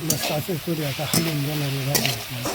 मस्त असं करू आता हलवून जाणार आहे भाजी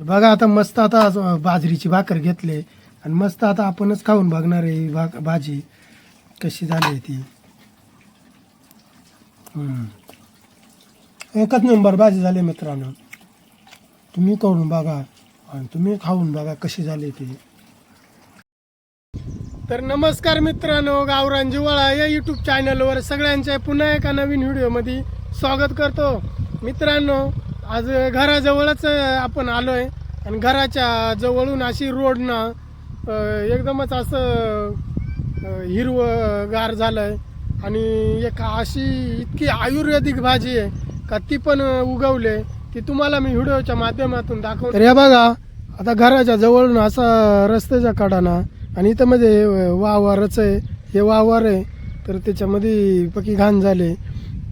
बघा. आता मस्त आता बाजरीची भाकर घेतले. आणि मस्त आता आपणच खाऊन बघणार आहे भा- भाजी. कशी झाली आहे ती. एकच नंबर भाजी झाली मित्रांनो. तुम्ही करून बघा. आणि तुम्ही खाऊन बघा कशी झाली ती. तर नमस्कार मित्रांनो गावरान जिवाळा या यूट्यूब चॅनलवर सगळ्यांच्या पुन्हा एका नवीन व्हिडिओमध्ये स्वागत करतो. मित्रांनो आज घराजवळच आपण आलोय. आणि घराच्या जवळून अशी रोडनं एकदमच असं हिरवगार झालं झालंय. आणि एक अशी इतकी आयुर्वेदिक भाजी आहे का ती पण उगवले ती तुम्हाला मी व्हिडिओच्या माध्यमातून दाखव रे हे बघा आता घराच्या जवळून असा रस्त्याच्या कडाना आणि इथं मध्ये वावरच आहे. हे वावर आहे. तर त्याच्यामध्ये पकी घाण झाले.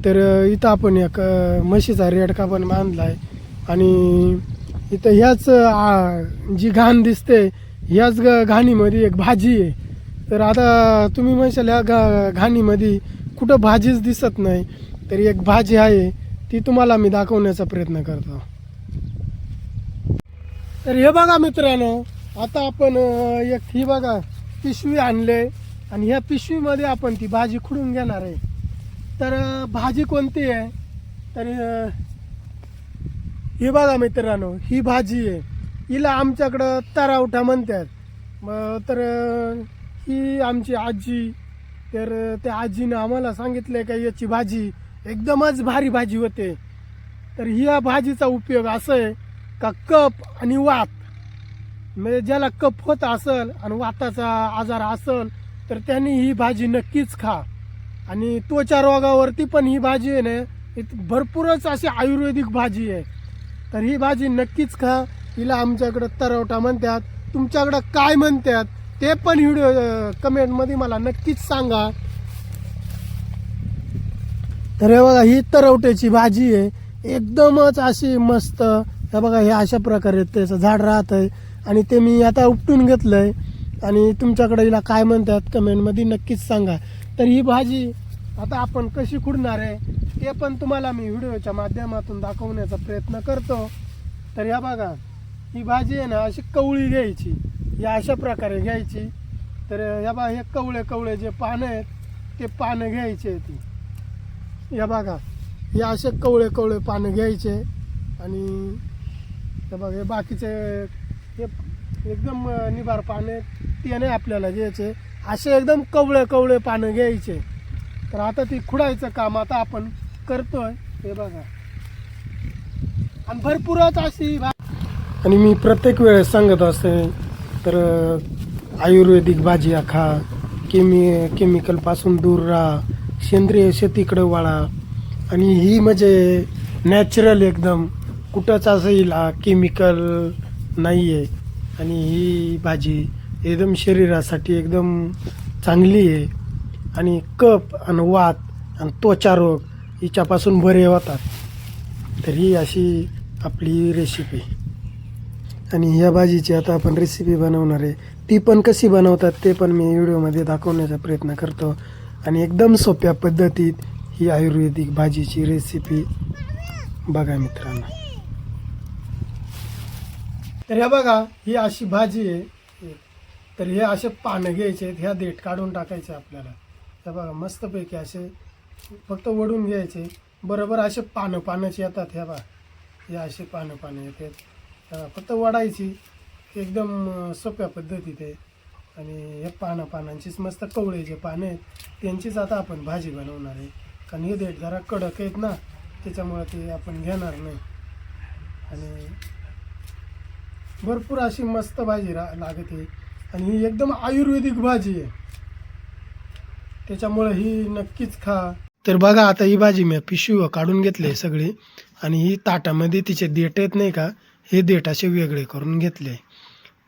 तर इथं आपण एक म्हशीचा रेडका पण बांधलाय. आणि इथं ह्याच जी घाण दिसते ह्याच ग- घाणीमध्ये एक भाजी आहे. तर आता तुम्ही म्हणशाल ह्या घा घाणीमध्ये कुठं भाजीच दिसत नाही. तर एक भाजी आहे ती तुम्हाला मी दाखवण्याचा प्रयत्न करतो. तर हे बघा मित्रांनो आता आपण एक ही बघा पिशवी आणले आणि ह्या पिशवीमध्ये आपण ती भाजी खुडून घेणार आहे. तर भाजी कोणती आहे? तर ही बघा मित्रांनो ही भाजी आहे. हिला आमच्याकडं तरावठा म्हणतात. मग तर ही आमची आजी तर त्या आजीनं आम्हाला सांगितलं का याची भाजी एकदमच भारी भाजी होते. तर ह्या भाजीचा उपयोग असं आहे का कप आणि वात. म्हणजे ज्याला कप होत असेल आणि वाताचा आजार असेल तर त्यांनी ही भाजी नक्कीच खा. आणि त्वचा रोगावरती पण ही भाजी आहे ना भरपूरच अशी आयुर्वेदिक भाजी आहे. तर ही भाजी नक्कीच खा. हिला आमच्याकडं तरवटा म्हणतात. तुमच्याकडं काय म्हणतात ते पण व्हिडिओ कमेंटमध्ये मला नक्कीच सांगा. तर हे बघा ही तरवट्याची भाजी आहे. एकदमच अशी मस्त हे बघा हे अशा प्रकारे त्याचं झाड राहत आहे. आणि ते मी आता उपटून घेतलंय. आणि तुमच्याकडे हिला काय म्हणतात कमेंटमध्ये नक्कीच सांगा. तर ही भाजी आता आपण कशी खुडणार आहे ते पण तुम्हाला मी व्हिडिओच्या माध्यमातून दाखवण्याचा प्रयत्न करतो. तर या बघा ही भाजी आहे ना अशी कवळी घ्यायची. या अशा प्रकारे घ्यायची. तर या बघा हे कवळे कवळे जे पानं आहेत ते पानं घ्यायचे ती. या बघा हे असे कवळे कवळे पानं घ्यायचे. आणि हे बघा हे बाकीचे हे एकदम निभार पानं पाने ते नाही आपल्याला घ्यायचे. असे एकदम कवळे कवळे पानं घ्यायचे. तर आता ती खुडायचं काम आता आपण करतोय. हे बघा. आणि भरपूरच अशी भा- आणि मी प्रत्येक वेळेस सांगत असते तर आयुर्वेदिक भाजी खा केमी केमिकलपासून दूर राहा सेंद्रिय शेतीकडे वळा. आणि ही म्हणजे नॅचरल एकदम. कुठंच असं हिला केमिकल नाही आहे आणि ही भाजी एकदम शरीरासाठी एकदम चांगली आहे. आणि कप आणि वात आणि त्वचा रोग हिच्यापासून बरे होतात. तर ही अशी आपली रेसिपी आणि ह्या भाजीची आता आपण रेसिपी बनवणार आहे. ती पण कशी बनवतात ते पण मी व्हिडिओमध्ये दाखवण्याचा प्रयत्न करतो. आणि एकदम सोप्या पद्धतीत ही आयुर्वेदिक भाजीची रेसिपी बघा मित्रांनो. तर हे बघा ही अशी भाजी आहे. तर हे असे पानं घ्यायचे आहेत ह्या देठ काढून टाकायचे आपल्याला. हे बघा मस्तपैकी असे फक्त वडून घ्यायचे. बरोबर असे पानं पानाचे येतात ह्या बघा. हे असे पानं पानं येतात. फक्त वडायची. एकदम सोप्या पद्धतीत आहे. आणि हे पानं पानांचीच मस्त कवळे जे पानं आहेत त्यांचीच आता आपण भाजी बनवणार आहे. कारण हे देठ जरा कडक आहेत ना त्याच्यामुळे ते आपण घेणार नाही. आणि भरपूर अशी मस्त भाजी रा लागते. आणि ही एकदम आयुर्वेदिक भाजी आहे. त्याच्यामुळे ही नक्कीच खा. तर बघा आता ही भाजी मी पिशवी काढून घेतली सगळी. आणि ही ताटामध्ये तिचे देठ येत नाही का हे देठ असे वेगळे करून घेतले.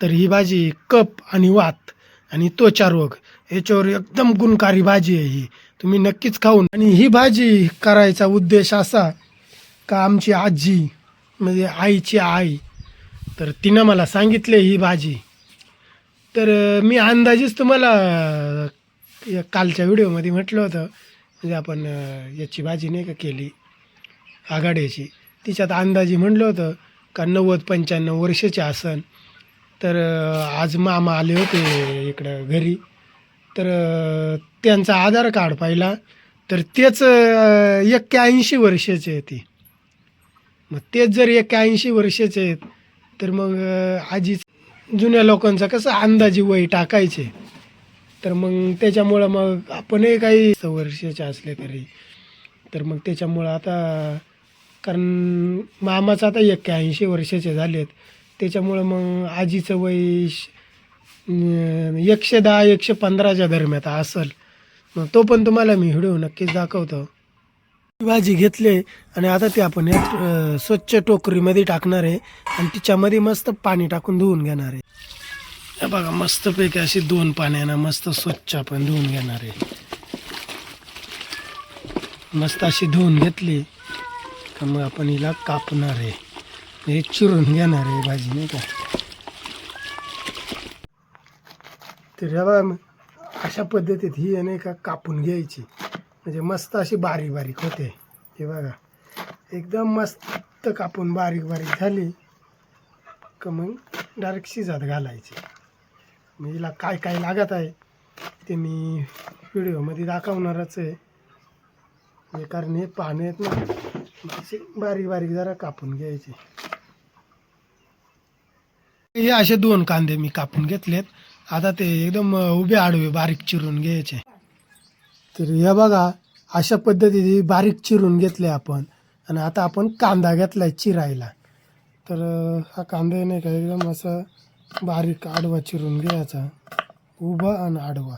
तर ही भाजी कप आणि वात आणि त्वचा रोग याच्यावर एकदम गुणकारी भाजी आहे ही. तुम्ही नक्कीच खाऊन आणि ही भाजी करायचा उद्देश असा का आमची आजी म्हणजे आईची आई तर तिनं मला सांगितले ही भाजी. तर मी अंदाजेच तुम्हाला या कालच्या व्हिडिओमध्ये म्हटलं होतं म्हणजे आपण याची भाजी नाही का केली आघाड्याची. तिच्यात अंदाजे म्हणलं होतं का नव्वद पंच्याण्णव वर्षाचे आसन. तर आज मामा आले होते इकडं घरी. तर त्यांचा आधार कार्ड पाहिला. तर तेच एक्क्याऐंशी वर्षाचे आहे ती. मग तेच जर एक्क्याऐंशी वर्षाचे आहेत तर मग अं, आजी जुन्या लोकांचा कसं अंदाजी वय टाकायचे. तर मग त्याच्यामुळं मग आपणही काही वर्षाचे असले तरी. तर मग त्याच्यामुळं आता कारण मामाचं आता एक्क्याऐंशी वर्षाचे झालेत. त्याच्यामुळं मग आजीचं वय श- एकशे दहा एकशे पंधराच्या दरम्यान असेल. मग तो पण तुम्हाला मी व्हिडिओ नक्कीच दाखवतो. भाजी घेतली आणि आता ती आपण एक स्वच्छ टोकरीमध्ये टाकणार आहे आणि तिच्यामध्ये मस्त पाणी टाकून धुवून घेणार आहे. हे बघा मस्तपैकी अशी दोन पाण्यानं मस्त स्वच्छ आपण धुवून घेणार आहे. मस्त अशी धुवून घेतली का मग आपण हिला कापणार आहे. हे चिरून घेणार आहे भाजी नाही का? तर बघा मग अशा पद्धतीत ही नाही का कापून घ्यायची. म्हणजे मस्त अशी बारीक बारीक होते. हे बघा. एकदम मस्त कापून बारीक बारीक झाली. का मग डायरेक्ट शिजात घालायची. मग हिला काय काय लागत आहे ते मी व्हिडिओमध्ये दाखवणारच आहे. हे कारण हे पाहणे आहेत ना असे बारीक बारीक जरा कापून घ्यायचे. हे असे दोन कांदे मी कापून घेतलेत. आता ते एकदम उभे आडवे बारीक चिरून घ्यायचे. तर हे बघा अशा पद्धतीने बारीक चिरून घेतले आपण. आणि आता आपण कांदा घेतलाय चिरायला. तर हा कांदा नाही का एकदम असा बारीक आडवा चिरून घ्यायचा. उभा आणि आडवा.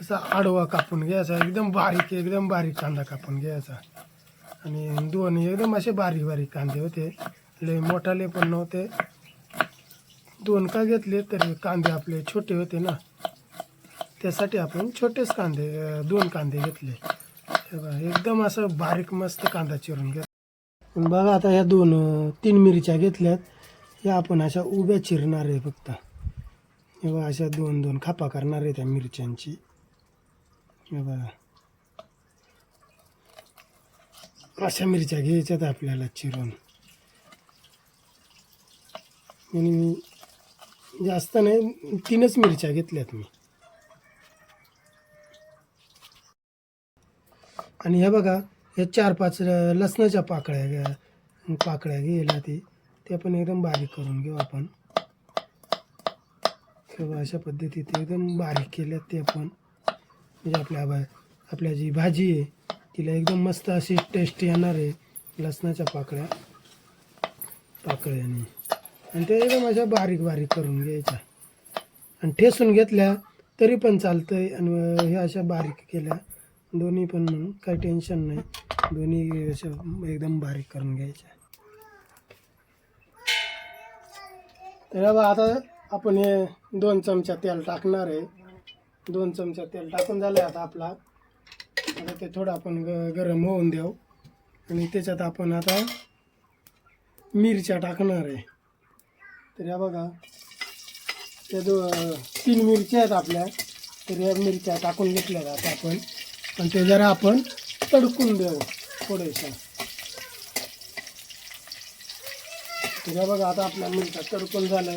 असा आडवा कापून घ्यायचा एकदम बारीक एकदम बारीक कांदा कापून घ्यायचा. आणि दोन एकदम असे बारीक बारीक कांदे होते. लय मोठाले पण नव्हते. दोन का घेतले तरी कांदे आपले छोटे होते ना. त्यासाठी आपण छोटेच कांदे दोन कांदे घेतले. एकदम असं बारीक मस्त कांदा चिरून घेत पण बघा आता ह्या दोन तीन मिरच्या घेतल्यात. या आपण अशा उभ्या चिरणार आहे फक्त. हे बघा अशा दोन दोन खापा करणार आहे त्या मिरच्यांची. हे बघा. अशा मिरच्या घ्यायच्यात आपल्याला चिरून. आणि मी जास्त नाही तीनच मिरच्या घेतल्यात मी. आणि हे बघा हे चार पाच लसणाच्या पाकळ्या घ्या पाकळ्या घ्यायला ते ते पण एकदम बारीक करून घेऊ आपण. किंवा अशा पद्धतीत एकदम बारीक केल्यात ते आपण म्हणजे आपल्या बा आपल्या जी भाजी आहे तिला एकदम मस्त अशी टेस्ट येणार आहे लसणाच्या पाकळ्या पाकळ्याने. आणि ते एकदम अशा बारीक बारीक करून घ्यायच्या. आणि ठेसून घेतल्या तरी पण चालतंय. आणि हे अशा बारीक केल्या. दोन्ही पण म्हणून काही टेन्शन नाही. दोन्ही अशा एकदम बारीक करून घ्यायच्या. तर हे आता आपण हे दोन चमचा तेल टाकणार आहे. दोन चमचा तेल टाकून झालं आता आपला. आता ते थोडं आपण ग गरम होऊन देऊ आणि त्याच्यात आपण आता मिरच्या टाकणार आहे. तर या बघा. त्या दो तीन मिरच्या आहेत आपल्या. तर या मिरच्या टाकून घेतल्या जातात आपण. पण ते जरा आपण तडकून देऊ थोडेशा तर या बघा आता आपल्या मिरच्या तडकून झालं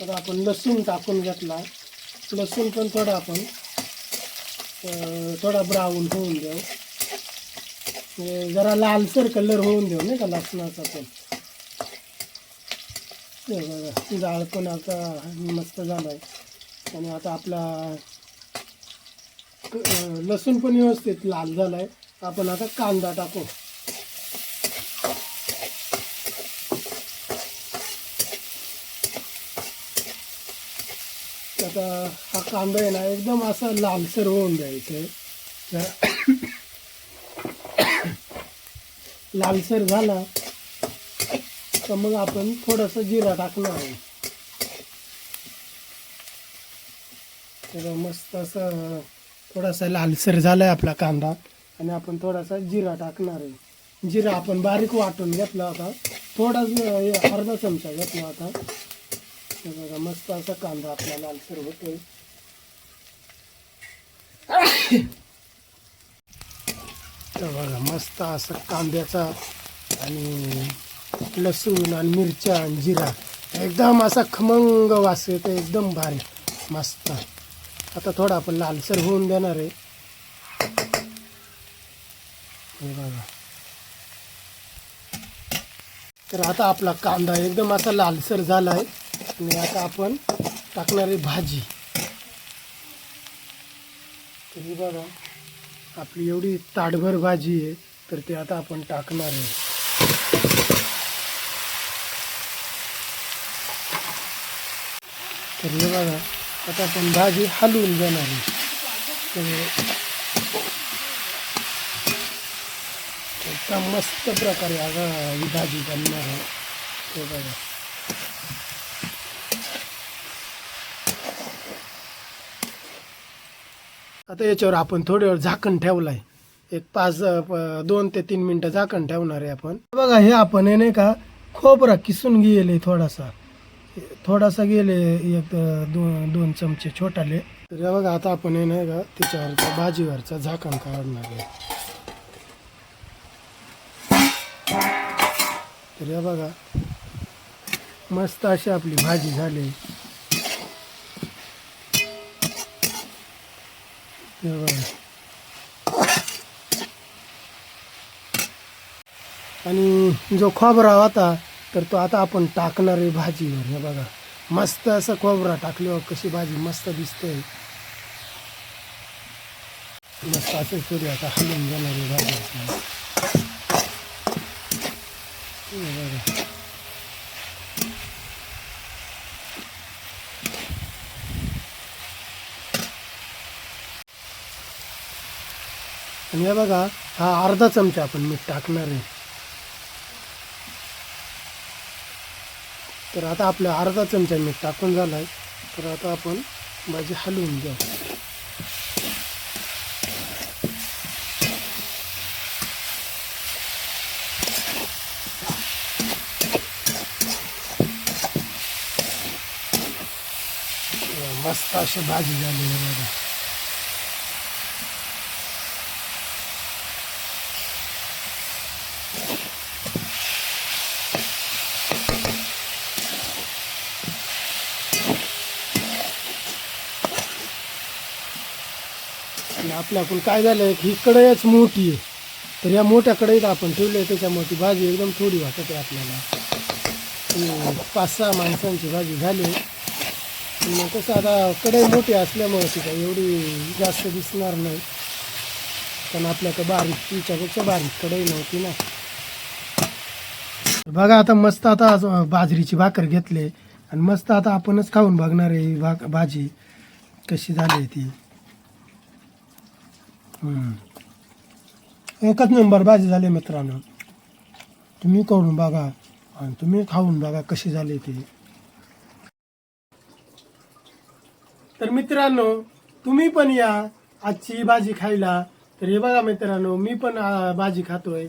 तर आपण लसूण टाकून घेतला. लसूण पण थोडा आपण थोडा ब्राऊन होऊन देऊ. म्हणजे जरा लालसर कलर होऊन देऊ नाही का लसणाचा पण. जाळ पण आता मस्त झालाय. आणि आता आपला लसूण पण व्यवस्थित लाल झालाय. आपण आता कांदा टाकू. आता हा कांदा आहे ना एकदम असा लालसर होऊन द्यायचा आहे लालसर झाला. तर मग आपण थोडंसं जिरा टाकणार आहे. तर मस्त असं थोडासा लालसर झालाय आपला कांदा आणि आपण थोडासा जिरा टाकणार आहे. जिरा आपण बारीक वाटून घेतला होता थोडाच अर्धा चमचा घेतला होता हे बघा मस्त असा कांदा आपला लालसर होतोय. तर बघा मस्त असं कांद्याचा आणि लसूण आणि मिरच्या आणि जिरा. एकदम असा खमंग वास येतो एकदम भारी. मस्त. आता थोडा आपण लालसर होऊन देणार आहे. हे बघा. तर आता आपला कांदा एकदम असा लालसर झाला आहे आणि आता आपण टाकणार आहे भाजी. तरी बघा आपली एवढी ताटभर भाजी आहे तर ते आता आपण टाकणार आहे. तर हे बघा आता आपण भाजी हलवून जाणार आहे. तर एकदम मस्त प्रकारे अगं ही भाजी बनणार आहे. ते बघा. आता याच्यावर आपण थोडी वेळ झाकण ठेवलाय. एक पाच दोन ते तीन मिनिटं झाकण ठेवणार आहे आपण. बघा हे आपण हे नाही का खोबरा किसून गेले थोडासा. थोडासा गेले एक दोन दोन चमचे छोटाले. तर बघा आता आपण हे नाही का? त्याच्यावरचा भाजीवरचा झाकण काढणार आहे. तर बघा मस्त अशी आपली भाजी झाली. बघा. आणि जो खोबरा होता तर तो आता आपण टाकणार आहे. भाजीवर हे बघा. मस्त असं खोबरा टाकल्यावर कशी भाजी मस्त दिसते. मस्त असं सूर्य आता हलून जाणार आहे. भाजी बघा. आणि हे बघा हा अर्धा चमचा आपण मीठ टाकणार आहे. तर आता आपला अर्धा चमचा मीठ टाकून झाला आहे तर आता आपण भाजी हलवून घेऊ. मस्त अशी भाजी झाली आहे बघा. आपल्याकडून काय झालं आहे ही कढईच मोठी आहे. तर या मोठ्या कढईत आपण ठेवली आहे त्याच्यामुळे ती भाजी एकदम थोडी वाटत आहे आपल्याला पाच सहा माणसांची भाजी झाली पण मग कसं आता कढई मोठी असल्यामुळे ती काय एवढी जास्त दिसणार नाही. पण आपल्याकडं बारीक तिच्यापेक्षा बारीक कढई नव्हती ना. बघा आता मस्त आता बाजरीची भाकर घेतली आणि मस्त आता आपणच खाऊन बघणार आहे ही भाक भाजी कशी झाली आहे ती. एकच नंबर भाजी झाली मित्रांनो. तुम्ही करून बघा आणि तुम्ही खाऊन बघा कशी झाली ती. तर मित्रांनो तुम्ही पण या आजची भाजी खायला. तर हे बघा मित्रांनो मी पण भाजी खातोय.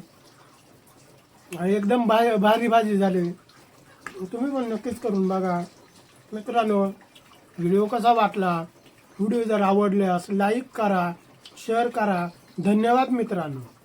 एकदम भा भारी भाजी झाली. तुम्ही पण नक्कीच करून बघा. मित्रांनो व्हिडिओ कसा वाटला? व्हिडिओ जर आवडल्यास लाईक करा. शेअर करा. धन्यवाद मित्रांनो.